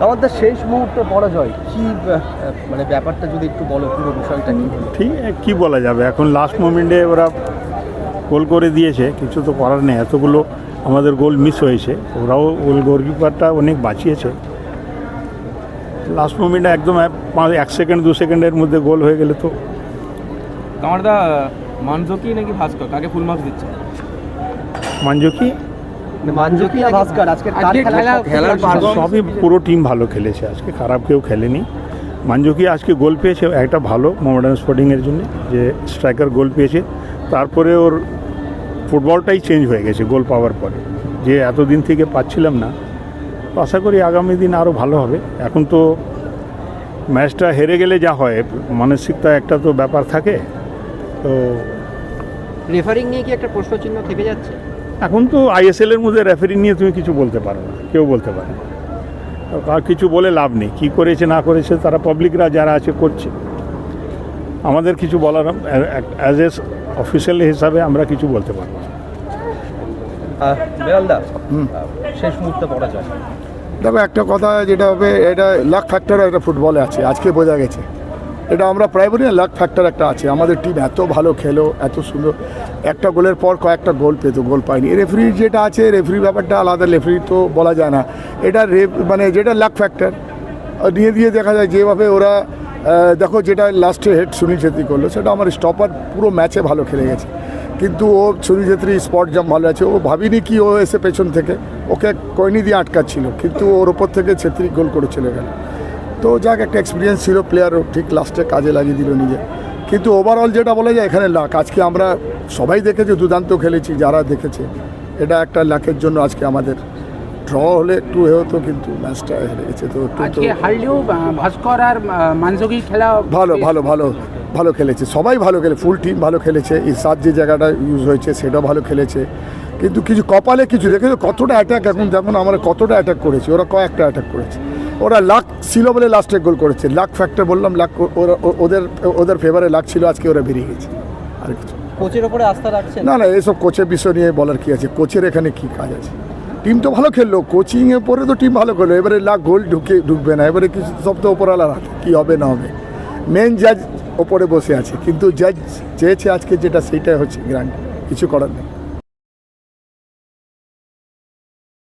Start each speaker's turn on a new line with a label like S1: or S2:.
S1: আমাদের শেষ মুহূর্তে পরাজয় কি মানে ব্যাপারটা যদি একটু বলো পুরো বিষয়টা কি?
S2: ঠিক কি বলা যাবে? এখন লাস্ট মোমেন্টে ওরা গোল করে দিয়েছে কিছু তো করার নেই। এতগুলো আমাদের গোল মিস হয়েছে ওরাও গোল গোলকিপারটা অনেক বাঁচিয়েছে। লাস্ট মোমেন্টে একদম এক- পাঁচ এক সেকেন্ড দু সেকেন্ডের মধ্যে গোল হয়ে গেলে তো
S3: কামারদা মানজকি নাকি ভাস্কর? কাকে ফুল মার্কস দিচ্ছে?
S2: মানজকি? সবই পুরো টিম ভালো খেলেছে আজকে খারাপ কেউ খেলেনি। মানজুকি আজকে গোল পেয়েছে একটা ভালো মোহামেডান স্পোর্টিংয়ের জন্য যে স্ট্রাইকার গোল পেয়েছে। তারপরে ওর ফুটবলটাই চেঞ্জ হয়ে গেছে গোল পাওয়ার পরে। যে এতদিন থেকে পাচ্ছিলাম না তো আশা করি আগামী দিন আরও ভালো হবে। এখন তো ম্যাচটা হেরে গেলে যা হয় মানসিকতা একটা তো ব্যাপার থাকে। তো
S4: রেফারিং নিয়ে কি একটা প্রশ্ন চিহ্ন থেকে যাচ্ছে?
S2: এখন তো আইএসএল এর মধ্যে রেফারি নিয়ে তুমি কিছু বলতে পারো না কেউ বলতে পারে না। তো আর কিছু বলে লাভ নেই কী করেছে না করেছে তারা পাবলিকরা যারা আছে করছে। আমাদের কিছু বলার অ্যাজ এ অফিসিয়াল হিসাবে আমরা কিছু বলতে পারব না।
S1: শেষ মুহূর্তে পরাজয়
S5: দেখো একটা কথা যেটা হবে এটা লাক ফ্যাক্টর একটা ফুটবলে আছে আজকে বোঝা গেছে। এটা আমরা প্রায় বলি লাক ফ্যাক্টর একটা আছে। আমাদের টিম এত ভালো খেলো, এত সুন্দর। একটা গোলের পর কয়েকটা গোল পেত গোল পায়নি। রেফারি যেটা আছে রেফারি ব্যাপারটা আলাদা রেফারি তো বলা যায় না। এটা মানে যেটা লাক ফ্যাক্টর নিয়ে দিয়ে দেখা যায় যেভাবে ওরা দেখো যেটা লাস্টে হেড সুনীল ছেত্রী করল, সেটা আমার স্টপার পুরো ম্যাচে ভালো খেলে গেছে। কিন্তু ও, সুনীল ছেত্রী স্পট জাম ভালো আছে। ও ভাবিনি কি ও এসে পেছন থেকে, ওকে কয়নি দিয়ে আটকাচ্ছিল। কিন্তু ওর ওপর থেকে ছেত্রী গোল করে চলে গেল। তো যাক একটা এক্সপিরিয়েন্স ছিল প্লেয়ারও ঠিক লাস্টে কাজে লাগিয়ে দিল নিজে। কিন্তু ওভারঅল যেটা বলা যায় এখানে লাক আজকে আমরা সবাই দেখেছি দুর্দান্ত খেলেছি যারা দেখেছে এটা একটা লাকের জন্য আজকে আমাদের। ড্র হলে একটু হতো কিন্তু ম্যাচটা হেরে গেছে তো একটু
S6: হারলেও ভাস্কর আর মানসকি খেলা
S5: ভালো ভালো ভালো ভালো খেলেছে। সবাই ভালো খেলে ফুল টিম ভালো খেলেছে। ইসাদ যে জায়গাটা ইউজ হয়েছে সেটাও ভালো খেলেছে। কিন্তু কিছু কপালে কিছু দেখেছ কতটা অ্যাটাক এখন যেমন আমরা কতটা অ্যাটাক করেছি ওরা কয়েকটা অ্যাটাক করেছে। ওরা লাক ছিল বলে লাস্টে গোল করেছে। লাক ফ্যাক্টর বললাম লাক ওরা ওদের ওদের ফেভারে লাক ছিল আজকে ওরা বেরিয়ে গেছে। আর কিছু
S1: কোচের ওপরে আস্থা রাখছেন?
S5: না না এসব কোচের বিষয় নিয়ে বলার কি আছে? কোচের এখানে কি কাজ আছে? টিম তো ভালো খেললো কোচিংয়ের পরে তো টিম ভালো খেললো এবারে লাখ গোল ঢুকে ঢুকবে না। এবারে কিছু সব তো ওপরওয়ালার হাতে কী হবে না হবে। মেন জাজ ওপরে বসে আছে কিন্তু জাজ চেয়েছে আজকে যেটা সেইটাই হচ্ছে গ্র্যান্ড কিছু করার নেই।